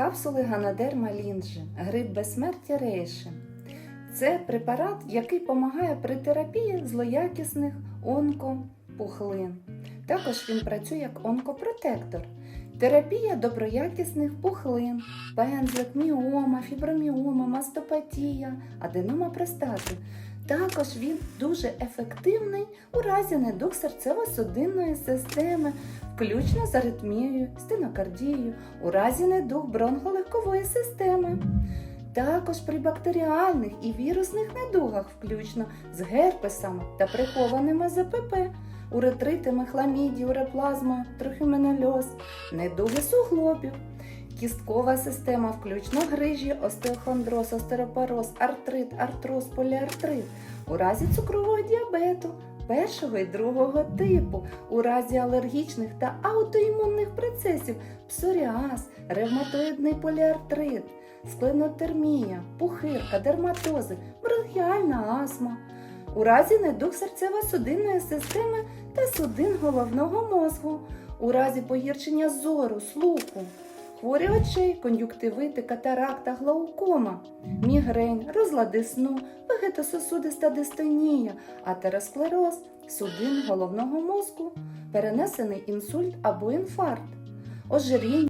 Капсули Ганадерма лінджі, гриб безсмертя рейши. Це препарат, який допомагає при терапії злоякісних онкопухлин. Також він працює як онкопротектор. Терапія доброякісних пухлин, пензлик, міома, фіброміома, мастопатія, аденома простати. Також він дуже ефективний у разі недуг серцево-судинної системи, включно з аритмією, стенокардією, у разі недуг бронхолегкової системи. Також при бактеріальних і вірусних недугах, включно з герпесами та прихованими ЗПП, уретритами, хламідію, уреплазмою, трохіменольоз, недуги суглобів, кісткова система, включно грижі, остеохондроз, остеропороз, артрит, артроз, поліартрит, у разі цукрового діабету, першого і другого типу, у разі алергічних та аутоімунних процесів, псоріаз, ревматоїдний поліартрит, скленотермія, пухирка, дерматози, бронхіальна астма, у разі недуг серцево-судинної системи та судин головного мозку, у разі погіршення зору, слуху, хворі очей, кон'юктивити, катаракта, глаукома, мігрень, розлади сну, вегетососудиста дистонія, атеросклероз, судин головного мозку, перенесений інсульт або інфаркт, ожиріння.